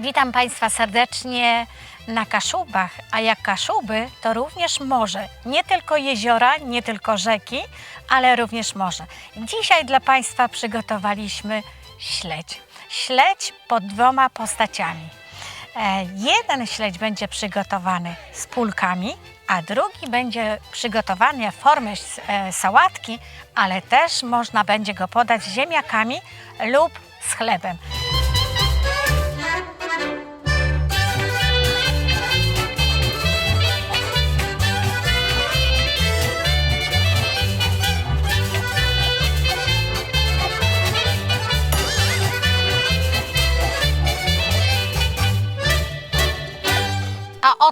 Witam Państwa serdecznie na Kaszubach, a jak Kaszuby, to również morze. Nie tylko jeziora, nie tylko rzeki, ale również morze. Dzisiaj dla Państwa przygotowaliśmy śledź. Śledź pod dwoma postaciami. E, jeden śledź będzie przygotowany z pulkami, a drugi będzie przygotowany w formie e, sałatki, ale też można będzie go podać z ziemniakami lub z chlebem.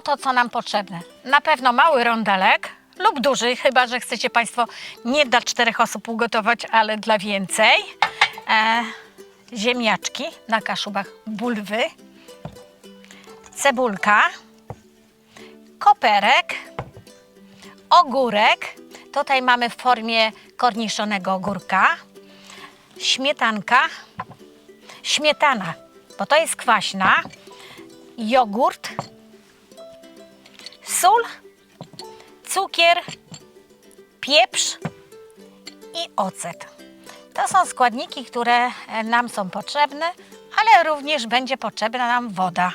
A oto co nam potrzebne. Na pewno mały rondelek lub duży, chyba że chcecie Państwo nie dla czterech osób ugotować, ale dla więcej. E, ziemniaczki na kaszubach, bulwy, cebulka, koperek, ogórek. Tutaj mamy w formie korniszonego ogórka, śmietanka, śmietana, bo to jest kwaśna, jogurt, sól, cukier, pieprz i ocet. To są składniki, które e, nam są potrzebne, ale również będzie potrzebna nam woda.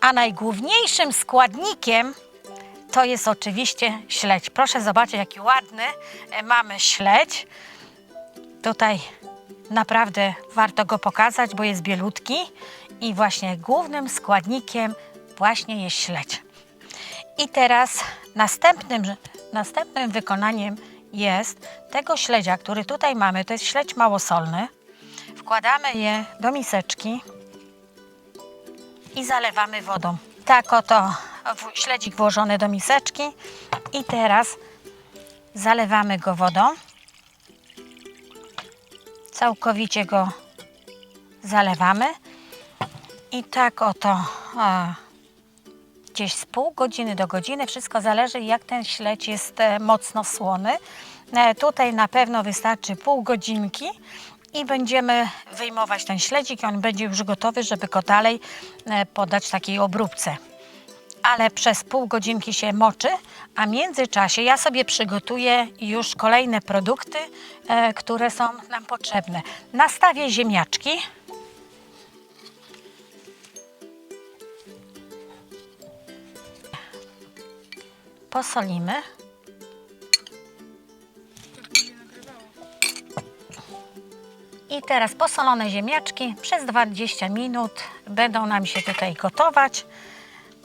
A najgłówniejszym składnikiem to jest oczywiście śledź. Proszę zobaczyć, jaki ładny e, mamy śledź. Tutaj naprawdę warto go pokazać, bo jest bielutki i właśnie głównym składnikiem właśnie jest śledź. I teraz następnym, następnym wykonaniem jest tego śledzia, który tutaj mamy, to jest śledź małosolny. Wkładamy je do miseczki i zalewamy wodą. Tak oto śledzik włożony do miseczki i teraz zalewamy go wodą. Całkowicie go zalewamy i tak oto a, gdzieś z pół godziny do godziny, wszystko zależy jak ten śledź jest e, mocno słony. E, Tutaj na pewno wystarczy pół godzinki i będziemy wyjmować ten śledzik on będzie już gotowy, żeby go dalej e, podać takiej obróbce. Ale przez pół godzinki się moczy, a w międzyczasie ja sobie przygotuję już kolejne produkty, które są nam potrzebne. Nastawię ziemniaczki. Posolimy. I teraz posolone ziemniaczki przez 20 minut będą nam się tutaj gotować,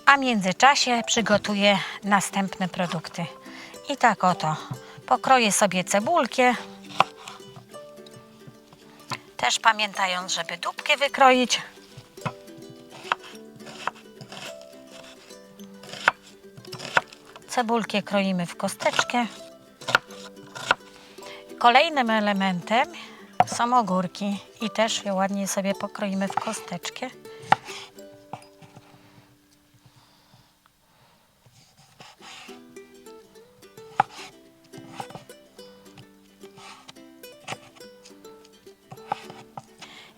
a w międzyczasie przygotuję następne produkty. I tak oto pokroję sobie cebulkę. Też pamiętając, żeby dupkę wykroić. Cebulkę kroimy w kosteczkę. Kolejnym elementem są ogórki i też je ładnie sobie pokroimy w kosteczkę.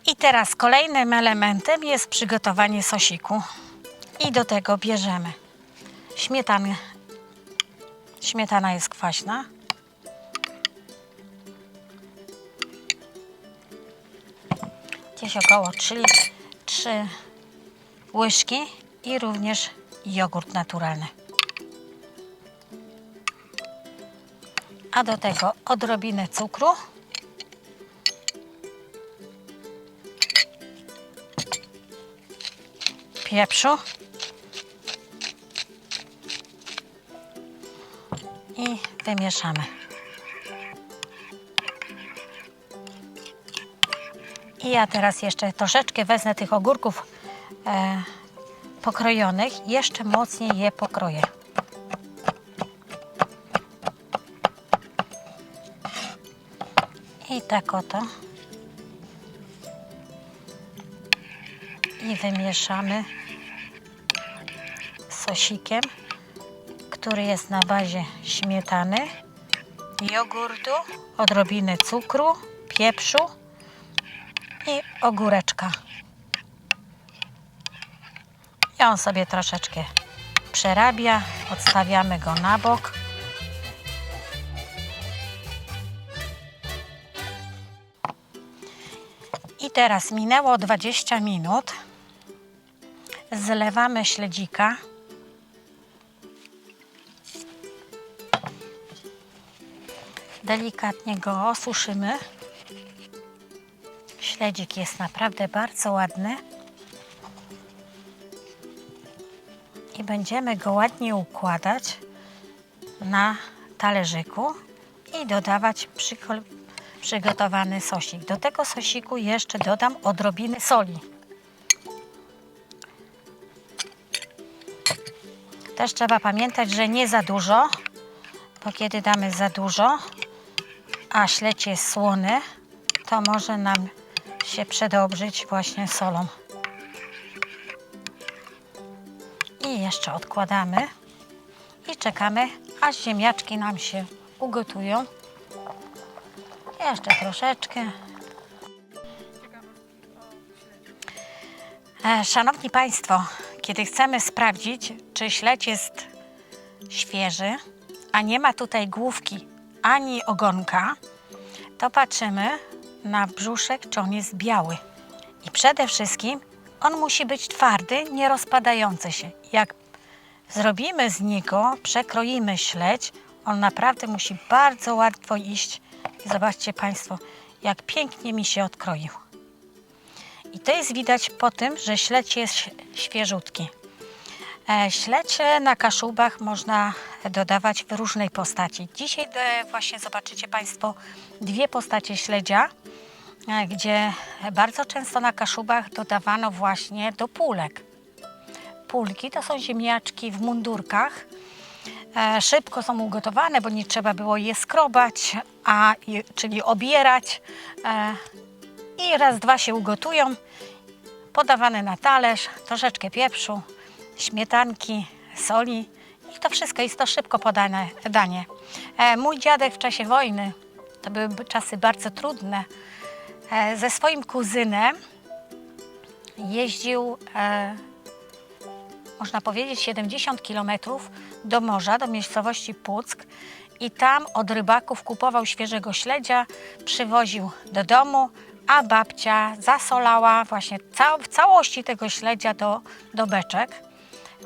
I teraz kolejnym elementem jest przygotowanie sosiku. I do tego bierzemy śmietanę. Śmietana jest kwaśna. Gdzieś około 3, 3 łyżki i również jogurt naturalny. A do tego odrobinę cukru. Pieprzu. I wymieszamy. I ja teraz jeszcze troszeczkę wezmę tych ogórków e, pokrojonych, jeszcze mocniej je pokroję. I tak oto. I wymieszamy sosikiem, który jest na bazie śmietany, jogurtu, odrobiny cukru, pieprzu i ogóreczka. I on sobie troszeczkę przerabia. Odstawiamy go na bok. I teraz minęło 20 minut. Zlewamy śledzika. Delikatnie go osuszymy. Śledzik jest naprawdę bardzo ładny. I będziemy go ładnie układać na talerzyku i dodawać przygotowany sosik. Do tego sosiku jeszcze dodam odrobiny soli. Też trzeba pamiętać, że nie za dużo, bo kiedy damy za dużo, a śledź jest słony, to może nam się przedobrzyć właśnie solą. I jeszcze odkładamy i czekamy, aż ziemniaczki nam się ugotują. Jeszcze troszeczkę. E, Szanowni Państwo, kiedy chcemy sprawdzić, czy śledź jest świeży, a nie ma tutaj główki ani ogonka, to patrzymy na brzuszek, czy on jest biały. I przede wszystkim on musi być twardy, nie rozpadający się. Jak zrobimy z niego, przekroimy śledź, on naprawdę musi bardzo łatwo iść. I zobaczcie Państwo, jak pięknie mi się odkroił. I to jest widać po tym, że śledź jest świeżutki. E, Śledź e, na kaszubach można dodawać w różnej postaci. Dzisiaj e, właśnie zobaczycie Państwo dwie postacie śledzia, e, gdzie bardzo często na kaszubach dodawano właśnie do pulek. Pulki to są ziemniaczki w mundurkach. Szybko są ugotowane, bo nie trzeba było je skrobać, a, czyli obierać. I raz, dwa się ugotują podawane na talerz, troszeczkę pieprzu, śmietanki, soli i to wszystko jest to szybko podane danie. E, mój dziadek w czasie wojny, to były czasy bardzo trudne, e, ze swoim kuzynem jeździł, e, można powiedzieć, 70 kilometrów do morza, do miejscowości Puck i tam od rybaków kupował świeżego śledzia, przywoził do domu, a babcia zasolała właśnie ca- w całości tego śledzia do, do beczek.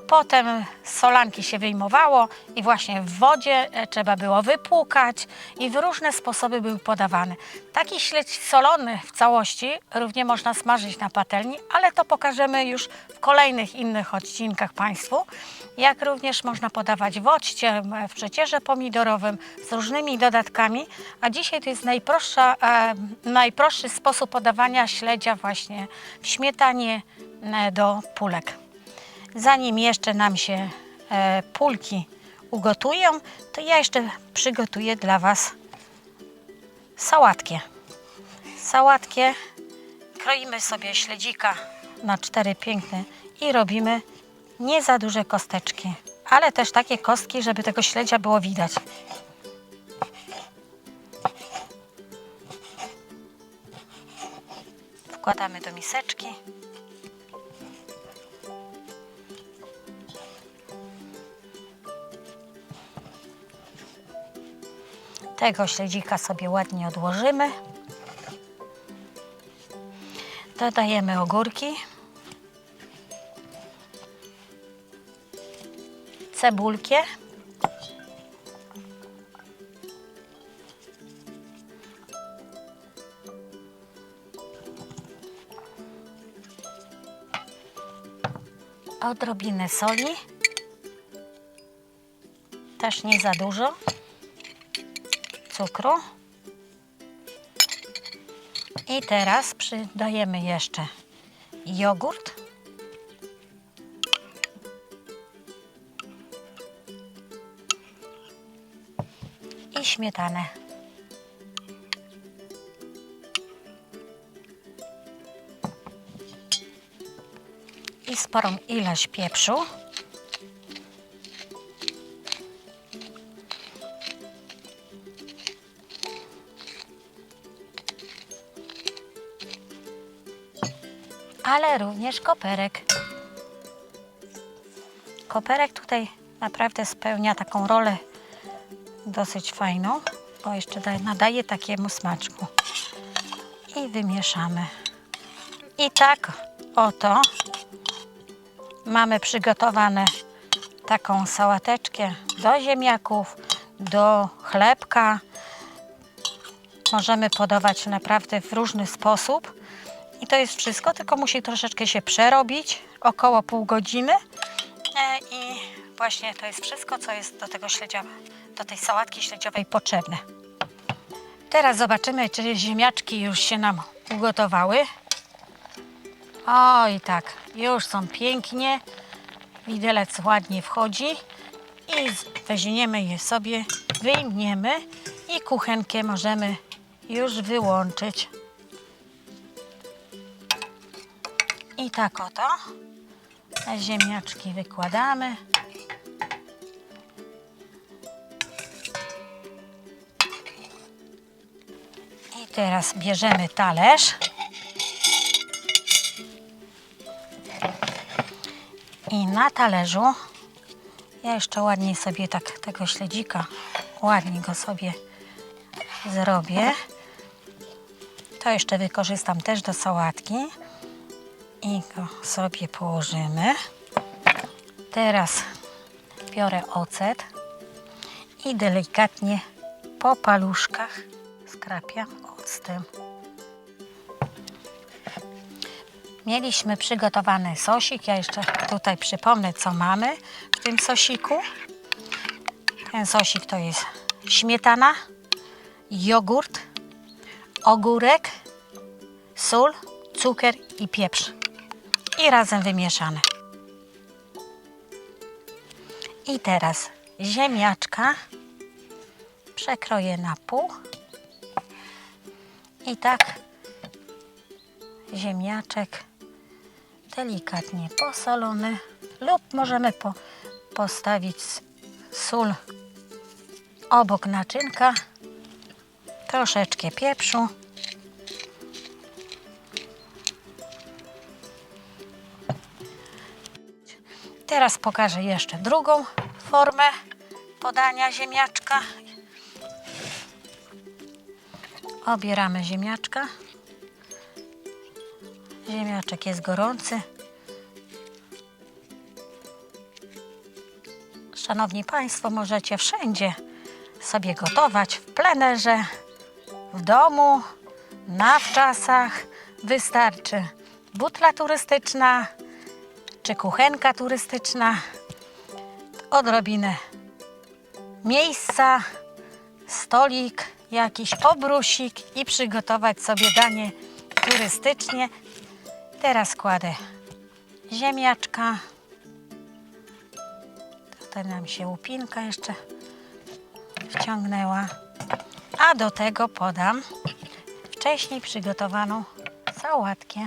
Potem solanki się wyjmowało i właśnie w wodzie e, trzeba było wypłukać i w różne sposoby był podawany. Taki śledź solony w całości równie można smażyć na patelni, ale to pokażemy już w kolejnych innych odcinkach Państwu. Jak również można podawać w occie, m, w przecierze pomidorowym z różnymi dodatkami, a dzisiaj to jest najprostsza, e, najprostszy sposób podawania śledzia właśnie w śmietanie e, do pulek. Zanim jeszcze nam się e, pulki ugotują, to ja jeszcze przygotuję dla Was sałatkę. Sałatkę kroimy sobie śledzika na cztery piękne i robimy nie za duże kosteczki, ale też takie kostki, żeby tego śledzia było widać. Wkładamy do miseczki. Tego śledzika sobie ładnie odłożymy. Dodajemy ogórki. Cebulkę. Odrobinę soli. Też nie za dużo cukru. I teraz przydajemy jeszcze jogurt. I śmietanę. I sporą ilość pieprzu. Ale również koperek. Koperek tutaj naprawdę spełnia taką rolę dosyć fajną, bo jeszcze da- nadaje takiemu smaczku. I wymieszamy. I tak oto mamy przygotowane taką sałateczkę do ziemniaków, do chlebka. Możemy podawać naprawdę w różny sposób. I to jest wszystko, tylko musi troszeczkę się przerobić, około pół godziny. E, I właśnie to jest wszystko, co jest do tego śledzia, do tej sałatki śledziowej potrzebne. Teraz zobaczymy, czy ziemniaczki już się nam ugotowały. Oj, tak, już są pięknie. Widelec ładnie wchodzi i weźmiemy je sobie, wyjmiemy i kuchenkę możemy już wyłączyć. I tak oto ziemniaczki wykładamy. I teraz bierzemy talerz. I na talerzu ja jeszcze ładniej sobie tak tego śledzika, ładnie go sobie zrobię. To jeszcze wykorzystam też do sałatki i go sobie położymy. Teraz biorę ocet i delikatnie po paluszkach skrapiam octem. Mieliśmy przygotowany sosik. Ja jeszcze tutaj przypomnę, co mamy w tym sosiku. Ten sosik to jest śmietana, jogurt, ogórek, sól, cukier i pieprz. I razem wymieszane. I teraz ziemniaczka przekroję na pół. I tak ziemniaczek delikatnie posolony lub możemy po, postawić sól obok naczynka, troszeczkę pieprzu. Teraz pokażę jeszcze drugą formę podania ziemniaczka. Obieramy ziemniaczka. Ziemniaczek jest gorący. Szanowni Państwo, możecie wszędzie sobie gotować w plenerze, w domu, na wczasach. Wystarczy butla turystyczna czy kuchenka turystyczna, odrobinę miejsca, stolik, jakiś obrusik i przygotować sobie danie turystycznie. Teraz kładę ziemniaczka. Tutaj nam się łupinka jeszcze wciągnęła. A do tego podam wcześniej przygotowaną sałatkę.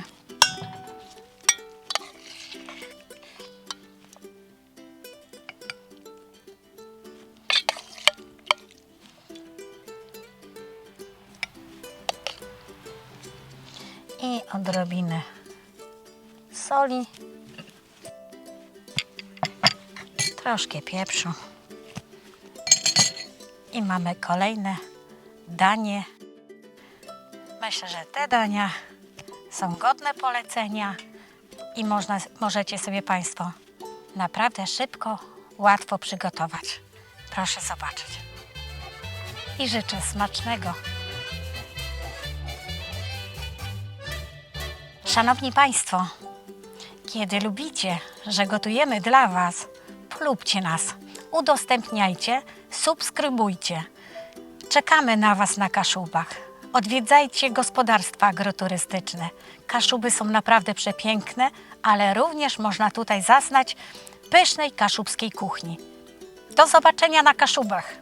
Odrobinę soli, troszkę pieprzu i mamy kolejne danie. Myślę, że te dania są godne polecenia i można, możecie sobie Państwo naprawdę szybko, łatwo przygotować. Proszę zobaczyć. I życzę smacznego. Szanowni Państwo, kiedy lubicie, że gotujemy dla Was, polubcie nas, udostępniajcie, subskrybujcie. Czekamy na Was na Kaszubach. Odwiedzajcie gospodarstwa agroturystyczne. Kaszuby są naprawdę przepiękne, ale również można tutaj zaznać pysznej kaszubskiej kuchni. Do zobaczenia na Kaszubach!